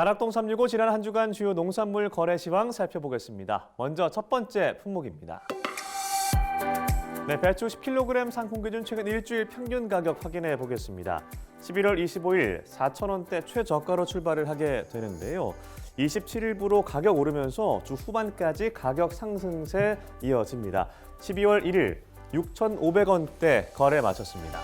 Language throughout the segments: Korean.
가락동 365 지난 한 주간 주요 농산물 거래 시황 살펴보겠습니다. 먼저 첫 번째 품목입니다. 네, 배추 10kg 상품 기준 최근 일주일 평균 가격 확인해 보겠습니다. 11월 25일 4,000원대 최저가로 출발을 하게 되는데요. 27일부로 가격 오르면서 주 후반까지 가격 상승세 이어집니다. 12월 1일 6,500원대 거래 마쳤습니다.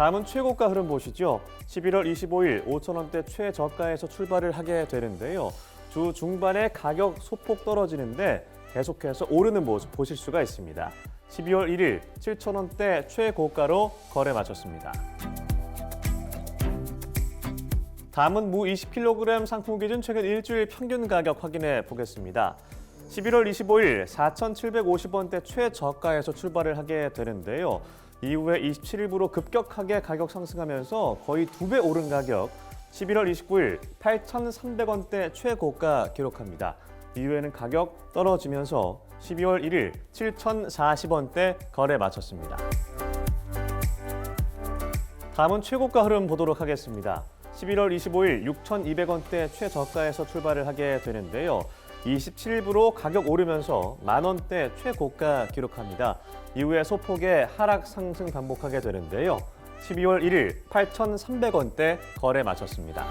다음은 최고가 흐름 보시죠. 11월 25일 5,000원대 최저가에서 출발을 하게 되는데요. 주 중반에 가격 소폭 떨어지는데 계속해서 오르는 모습 보실 수가 있습니다. 12월 1일 7,000원대 최고가로 거래 마쳤습니다. 다음은 무 20kg 상품 기준 최근 일주일 평균 가격 확인해 보겠습니다. 11월 25일 4,750원대 최저가에서 출발을 하게 되는데요. 이후에 27일부로 급격하게 가격 상승하면서 거의 두 배 오른 가격 11월 29일 8,300원대 최고가 기록합니다. 이후에는 가격 떨어지면서 12월 1일 7,040원대 거래 마쳤습니다. 다음은 최고가 흐름 보도록 하겠습니다. 11월 25일 6,200원대 최저가에서 출발을 하게 되는데요. 27일부로 가격 오르면서 만 원대 최고가 기록합니다. 이후에 소폭의 하락 상승 반복하게 되는데요. 12월 1일 8,300원대 거래 마쳤습니다.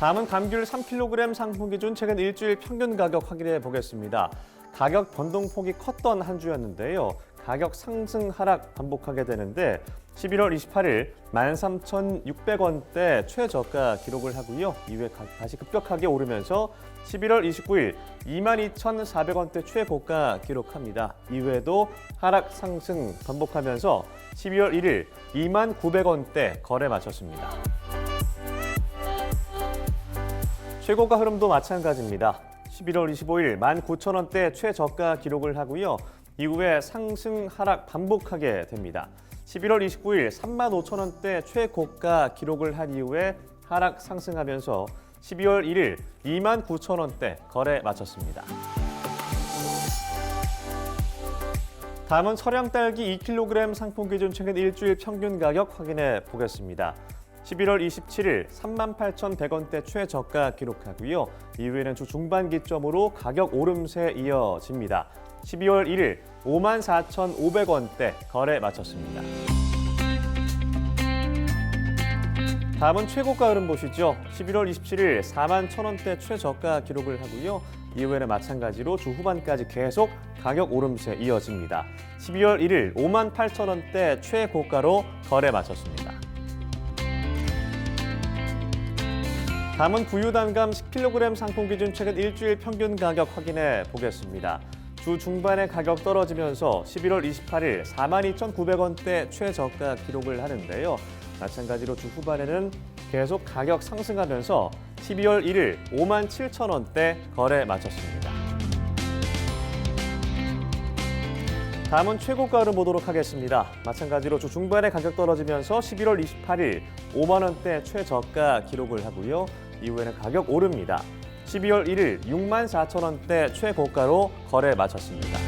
다음은 감귤 3kg 상품 기준 최근 일주일 평균 가격 확인해 보겠습니다. 가격 변동폭이 컸던 한 주였는데요. 가격 상승 하락 반복하게 되는데 11월 28일 13,600원대 최저가 기록을 하고요. 이후에 가- 다시 급격하게 오르면서 11월 29일 22,400원대 최고가 기록합니다. 이후에도 하락 상승 반복하면서 12월 1일 29,900원대 거래 마쳤습니다. 최고가 흐름도 마찬가지입니다. 11월 25일 19,000원대 최저가 기록을 하고요. 이후에 상승 하락 반복하게 됩니다. 11월 29일 35,000원대 최고가 기록을 한 이후에 하락 상승하면서 12월 1일 29,000원대 거래 마쳤습니다. 다음은 서량 딸기 2kg 상품 기준 최근 일주일 평균 가격 확인해 보겠습니다. 11월 27일 38,100원대 최저가 기록하고요. 이후에는 주 중반 기점으로 가격 오름세 이어집니다. 12월 1일 54,500원대 거래 마쳤습니다. 다음은 최고가 흐름 보시죠. 11월 27일 4만 1,000원대 최저가 기록을 하고요. 이후에는 마찬가지로 주 후반까지 계속 가격 오름세 이어집니다. 12월 1일 5만 8,000원대 최고가로 거래 마쳤습니다. 다음은 부유단감 10kg 상품 기준 최근 일주일 평균 가격 확인해 보겠습니다. 주 중반에 가격 떨어지면서 11월 28일 42,900원대 최저가 기록을 하는데요. 마찬가지로 주 후반에는 계속 가격 상승하면서 12월 1일 57,000원대 거래 마쳤습니다. 다음은 최고가를 보도록 하겠습니다. 마찬가지로 주 중반에 가격 떨어지면서 11월 28일 5만 원대 최저가 기록을 하고요. 이후에는 가격 오릅니다. 12월 1일 6만 4천 원대 최고가로 거래 마쳤습니다.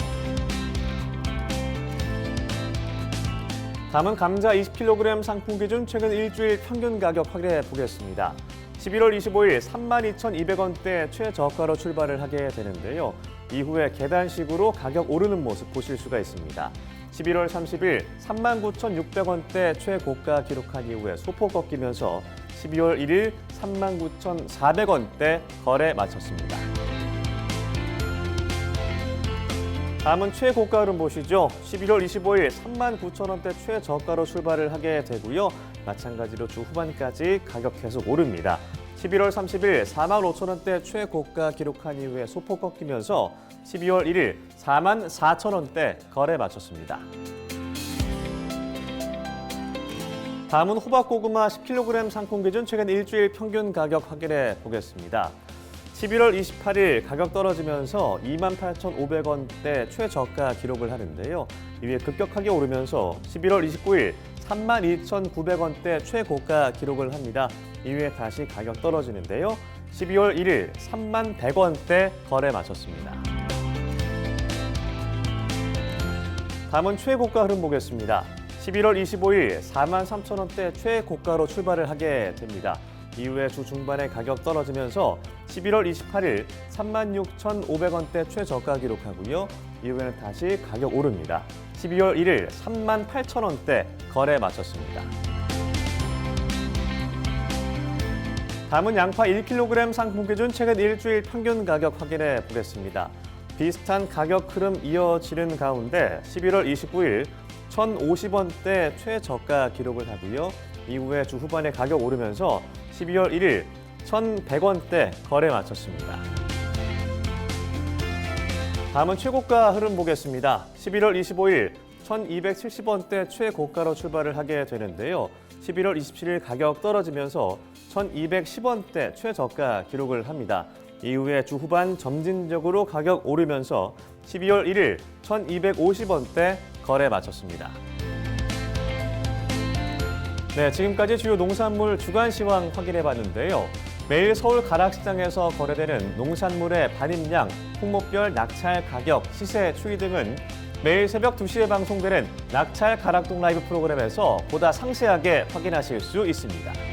다음은 감자 20kg 상품 기준 최근 일주일 평균 가격 확인해 보겠습니다. 11월 25일 32,200원대 최저가로 출발을 하게 되는데요. 이후에 계단식으로 가격 오르는 모습 보실 수가 있습니다. 11월 30일 39,600원대 최고가 기록한 이후에 소폭 꺾이면서 12월 1일 39,400원대 거래 마쳤습니다. 다음은 최고가 흐름 보시죠. 11월 25일 39,000원대 최저가로 출발을 하게 되고요. 마찬가지로 주 후반까지 가격 계속 오릅니다. 11월 30일 45,000원대 최고가 기록한 이후에 소폭 꺾이면서 12월 1일 44,000원대 거래 마쳤습니다. 다음은 호박고구마 10kg 상품 기준 최근 일주일 평균 가격 확인해 보겠습니다. 11월 28일 가격 떨어지면서 28,500원대 최저가 기록을 하는데요. 이후에 급격하게 오르면서 11월 29일 32,900원대 최고가 기록을 합니다. 이후에 다시 가격 떨어지는데요. 12월 1일 3만 100원대 거래 마쳤습니다. 다음은 최고가 흐름 보겠습니다. 11월 25일 4만 3천 원대 최고가로 출발을 하게 됩니다. 이후에 주 중반에 가격 떨어지면서 11월 28일 3만 6,500원대 최저가 기록하고요. 이후에는 다시 가격 오릅니다. 12월 1일 3만 8천 원대 거래 마쳤습니다. 다음은 양파 1kg 상품 기준 최근 일주일 평균 가격 확인해 보겠습니다. 비슷한 가격 흐름 이어지는 가운데 11월 29일 1,050원대 최저가 기록을 하고요. 이후에 주 후반에 가격 오르면서 12월 1일 1,100원대 거래 마쳤습니다. 다음은 최고가 흐름 보겠습니다. 11월 25일 1,270원대 최고가로 출발을 하게 되는데요. 11월 27일 가격 떨어지면서 1,210원대 최저가 기록을 합니다. 이후에 주 후반 점진적으로 가격 오르면서 12월 1일 1,250원대 거래 마쳤습니다. 네, 지금까지 주요 농산물 주간 시황 확인해 봤는데요. 매일 서울 가락시장에서 거래되는 농산물의 반입량, 품목별 낙찰 가격, 시세 추이 등은 매일 새벽 2시에 방송되는 낙찰 가락동 라이브 프로그램에서 보다 상세하게 확인하실 수 있습니다.